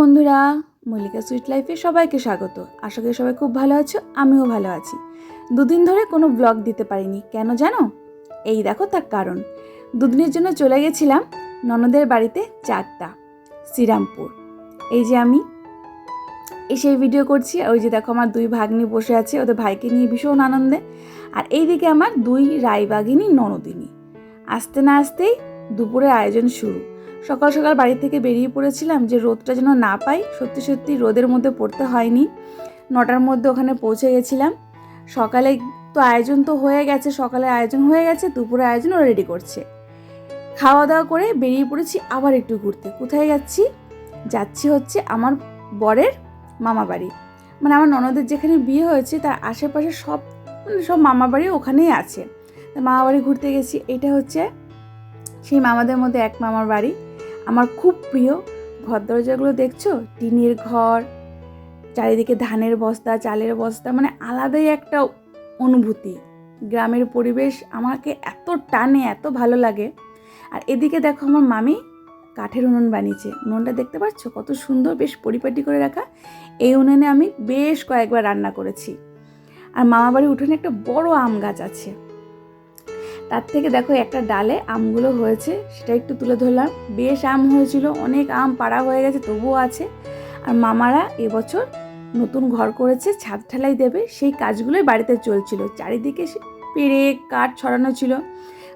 বন্ধুরা, মল্লিকা সুইট লাইফে সবাইকে স্বাগত। আশা করি সবাই খুব ভালো আছো, আমিও ভালো আছি। দুদিন ধরে কোনো ব্লগ দিতে পারিনি, কেন জানো? এই দেখো তার কারণ। দুদিনের জন্য চলে গেছিলাম ননদের বাড়িতে চারটা, শ্রীরামপুর। এই যে আমি এসে ভিডিও করছি ওই যে দেখো আমার দুই ভাগ্নি বসে আছে, ওদের ভাইকে নিয়ে ভীষণ আনন্দে। আর এইদিকে আমার দুই রায়বাগিনী ননদিনী। আসতে না আসতেই দুপুরের আয়োজন শুরু। সকাল সকাল বাড়ি থেকে বেরিয়ে পড়েছিলাম যে রোদটা যেন না পাই, সত্যি সত্যি রোদের মধ্যে পড়তে হয়নি। নটার মধ্যে ওখানে পৌঁছে গেছিলাম। সকালে তো আয়োজন তো হয়ে গেছে, সকালে আয়োজন হয়ে গেছে, দুপুরে আয়োজন রেডি করছে। খাওয়া দাওয়া করে বেরিয়ে পড়েছি আবার একটু ঘুরতে। কোথায় যাচ্ছি? যাচ্ছি হচ্ছে আমার বরের মামা বাড়ি। মানে আমার ননদের যেখানে বিয়ে হয়েছে, তার আশেপাশে সব মানে সব মামা বাড়ি ওখানেই আছে। মামা বাড়ি ঘুরতে গেছি, এটা হচ্ছে সেই মামাদের মধ্যে এক মামার বাড়ি। আমার খুব প্রিয় ঘর দরজাগুলো দেখছ? টিনের ঘর, চারিদিকে ধানের বস্তা, চালের বস্তা মানে আলাদাই একটা অনুভূতি। গ্রামের পরিবেশ আমাকে এত টানে, এত ভালো লাগে। আর এদিকে দেখো আমার মামি কাঠের উনুন বানিয়েছে। উনুনটা দেখতে পাচ্ছ? কত সুন্দর, বেশ পরিপাটি করে রাখা। এই উনুনে আমি বেশ কয়েকবার রান্না করেছি। আর মামা বাড়ির উঠোনে একটা বড় আম গাছ আছে। তার থেকে দেখো একটা ডালে আমগুলো হয়েছে, সেটা একটু তুলে ধরলাম। বেশ আম হয়েছিল, অনেক আম পাড়া হয়ে গেছে, তবুও আছে। আর মামারা এবছর নতুন ঘর করেছে, ছাদ ঢালাই দেবে, সেই কাজগুলোই বাড়িতে চলছিল। চারিদিকে সে পেড়ে কাঠ ছড়ানো ছিল।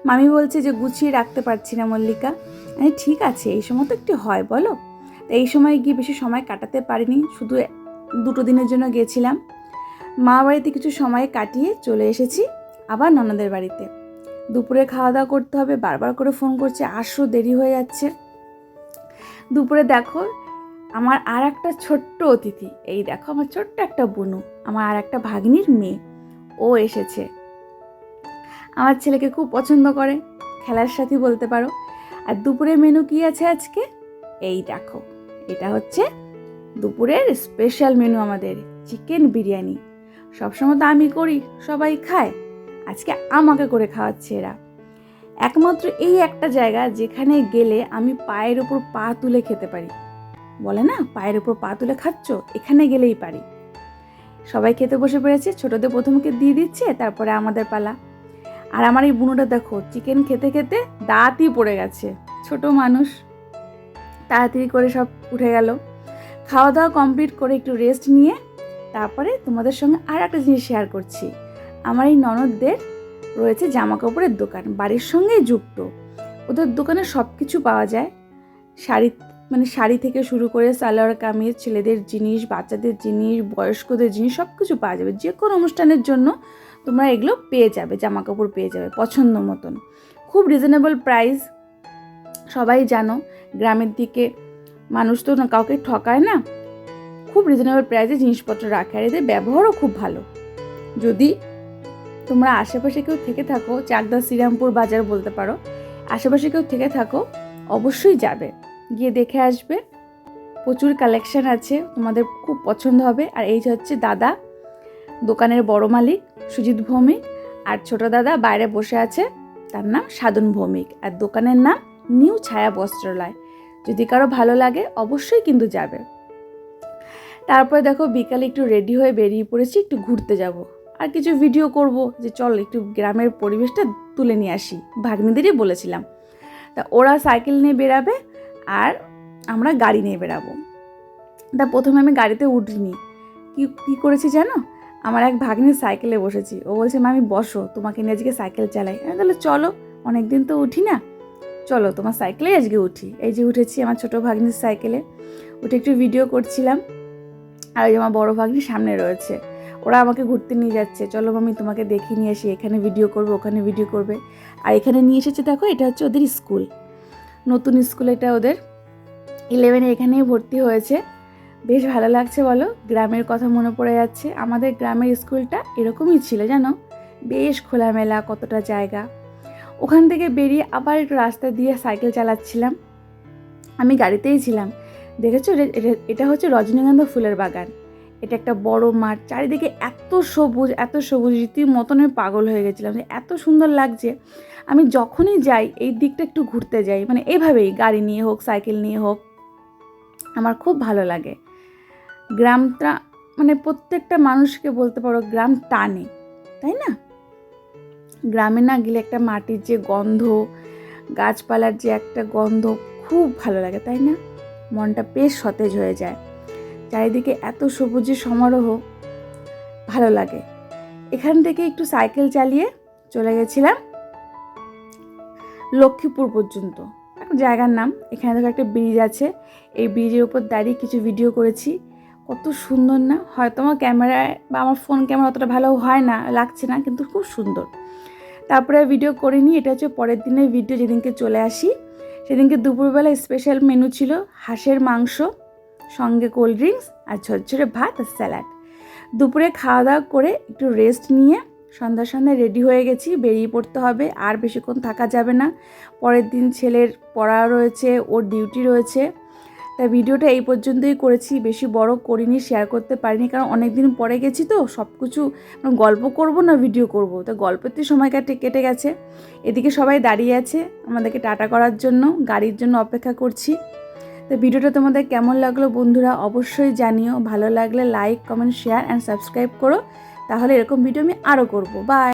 মামি বলছে যে, গুছিয়ে রাখতে পারছি না মল্লিকা। আমি ঠিক আছে, এই সময় তো একটু হয়, বলো? তো এই সময় গিয়ে বেশি সময় কাটাতে পারিনি, শুধু দুটো দিনের জন্য গেছিলাম। মা বাড়িতে কিছু সময় কাটিয়ে চলে এসেছি, আবার ননদের বাড়িতে। দুপুরে খাওয়া দাওয়া করতে হবে, বারবার করে ফোন করছে, আসো, দেরি হয়ে যাচ্ছে। দুপুরে দেখো, আমার আর একটা ছোট্ট অতিথি, এই দেখো আমার ছোট্ট একটা বনু, আমার আর একটা ভাগ্নির মেয়ে, ও এসেছে। আমার ছেলেকে খুব পছন্দ করে, খেলার সাথে বলতে পারো। আর দুপুরে মেনু কি আছে আজকে? এই দেখো, এটা হচ্ছে দুপুরের স্পেশাল মেনু আমাদের চিকেন বিরিয়ানি। সবসময় তো আমি করি, সবাই খায়। আজকে আমাকে করে খাওয়াচ্ছে এরা। একমাত্র এই একটা জায়গা যেখানে গেলে আমি পায়ের ওপর পা তুলে খেতে পারি। বলে না, পায়ের ওপর পা তুলে খাচ্ছ? এখানে গেলেই পারি। সবাই খেতে বসে পড়েছে, ছোটদের প্রথমকে দিয়ে দিচ্ছে, তারপরে আমাদের পালা। আর আমার এই বুনোটা দেখো চিকেন খেতে খেতে দাঁতই পড়ে গেছে। ছোট মানুষ। তাড়াতাড়ি করে সব উঠে গেল। খাওয়া দাওয়া কমপ্লিট করে একটু রেস্ট নিয়ে, তারপরে তোমাদের সঙ্গে আর একটা জিনিস শেয়ার করছি। আমার এই ননদদের রয়েছে জামা কাপড়ের দোকান, বাড়ির সঙ্গেই যুক্ত। ওদের দোকানে সব কিছু পাওয়া যায়। শাড়ি মানে শাড়ি থেকে শুরু করে সালোয়ার কামিজ, ছেলেদের জিনিস, বাচ্চাদের জিনিস, বয়স্কদের জিনিস সব কিছু পাওয়া যাবে। যে কোনো অনুষ্ঠানের জন্য তোমরা এগুলো পেয়ে যাবে জামা কাপড় পেয়ে যাবে, পছন্দ মতন। খুব রিজনেবল প্রাইস সবাই জানো। গ্রামের দিকে মানুষ তো কাউকে ঠকায় না। খুব রিজনেবল প্রাইসে জিনিসপত্র রাখে, আর এদের ব্যবহারও খুব ভালো। যদি তোমরা আশেপাশে কেউ থেকে থাকো, চাকদা শ্রীরামপুর বাজার বলতে পারো, আশেপাশে কেউ থেকে থাকো, অবশ্যই যাবে। গিয়ে দেখে আসবে, প্রচুর কালেকশান আছে, তোমাদের খুব পছন্দ হবে। আর এই হচ্ছে দাদা, দোকানের বড় মালিক, সুজিত ভৌমিক। আর ছোট দাদা বাইরে বসে আছে, তার নাম সাধন ভৌমিক। আর দোকানের নাম নিউ ছায়া বস্ত্রালয়। যদি কারও ভালো লাগে, অবশ্যই কিন্তু যাবে। তারপরে দেখো, বিকালে একটু রেডি হয়ে বেরিয়ে পড়েছি, একটু ঘুরতে যাব। আর কিছু ভিডিও করব যে চল একটু গ্রামের পরিবেশটা তুলে নিয়ে আসি। ভাগ্নিদেরই বলেছিলাম। তা ওরা সাইকেল নিয়ে বেরাবে আর আমরা গাড়ি নিয়ে বেরাবো তা প্রথমে আমি গাড়িতে উঠিনি। কি, কী করেছি জানো? আমার এক ভাগ্নির সাইকেলে বসেছি। ও বলছে, মামি, বসো, তোমাকে নিয়ে আজকে সাইকেল চালাই। আমি তাহলে চলো অনেক দিন তো উঠি না। চলো, তোমার সাইকেলেই আজকে উঠি। এই যে উঠেছি আমার ছোটো ভাগ্নির সাইকেলে। উঠে একটু ভিডিও করছিলাম। আর ওই যে আমার বড়ো ভাগ্নি সামনে রয়েছে। ওরা আমাকে ঘুরতে নিয়ে যাচ্ছে। চলো মামি, তোমাকে দেখিয়ে নিয়ে আসি। এখানে ভিডিও করবে, ওখানে ভিডিও করবে। আর এখানে নিয়ে এসেছে, দেখো, এটা হচ্ছে ওদের স্কুল নতুন স্কুল এটা ওদের। ইলেভেনে এখানেই ভর্তি হয়েছে। বেশ ভালো লাগছে, বলো। গ্রামের কথা মনে পড়ে যাচ্ছে। আমাদের গ্রামের স্কুলটা এরকমই ছিল, জানো? বেশ খোলামেলা, কতটা জায়গা। ওখান থেকে বেরিয়ে আবার একটু রাস্তা দিয়ে সাইকেল চালাচ্ছিলাম। আমি গাড়িতেই ছিলাম। দেখেছ? এটা হচ্ছে রজনীগন্ধা ফুলের বাগান। এটা একটা বড় মাঠ। চারিদিকে এত সবুজ এত সবুজ রীতিমতন আমি পাগল হয়ে গেছিলাম যে এত সুন্দর লাগছে। আমি যখনই যাই, এই দিকটা একটু ঘুরতে যাই মানে এভাবেই, গাড়ি নিয়ে হোক, সাইকেল নিয়ে হোক, আমার খুব ভালো লাগে। গ্রামটা মানে প্রত্যেকটা মানুষকে বলতে পারো, গ্রাম টানে, তাই না? গ্রামে না গেলে একটা মাটির যে গন্ধ, গাছপালার যে একটা গন্ধ খুব ভালো লাগে, তাই না? মনটা বেশ সতেজ হয়ে যায়। চারিদিকে এত সবুজের সমারোহ, ভালো লাগে। এখান থেকে একটু সাইকেল চালিয়ে চলে গেছিলাম লক্ষ্মীপুর পর্যন্ত। একটা জায়গার নাম, এখানে দেখো একটা ব্রিজ আছে। এই ব্রিজের উপর দাঁড়িয়ে কিছু ভিডিও করেছি। কত সুন্দর না? হয়তো আমার ক্যামেরায় বা আমার ফোন ক্যামেরা অতটা ভালো হয় না, লাগছে না, কিন্তু খুব সুন্দর। তারপরে ভিডিও করিনি, এটা হচ্ছে পরের দিনের ভিডিও যেদিনকে চলে আসি। সেদিনকে দুপুরবেলা স্পেশাল মেনু ছিল হাঁসের মাংস। সঙ্গে কোল্ড ড্রিঙ্কস আর ঝরঝরে ভাত আর স্যালাড। দুপুরে খাওয়া দাওয়া করে একটু রেস্ট নিয়ে সন্ধ্যা সন্ধ্যায় রেডি হয়ে গেছি, বেরিয়ে পড়তে হবে, আর বেশিক্ষণ থাকা যাবে না। পরের দিন ছেলের পড়া রয়েছে, ওর ডিউটি রয়েছে। তাই ভিডিওটা এই পর্যন্তই করেছি, বেশি বড় করিনি শেয়ার করতে পারিনি, কারণ অনেক দিন পরে গেছি তো সব কিছু গল্প করব না ভিডিও করব? তো গল্পেতে সময় কাটে কেটে গেছে। এদিকে সবাই দাঁড়িয়ে আছে, আমাদেরকে টাটা করার জন্য, গাড়ির জন্য অপেক্ষা করছি। তো ভিডিওটা তোমাদের কেমন লাগল বন্ধুরা অবশ্যই জানিও। ভালো লাগলে like comment share and subscribe করো। তাহলে এরকম ভিডিও আমি আরও করব। বাই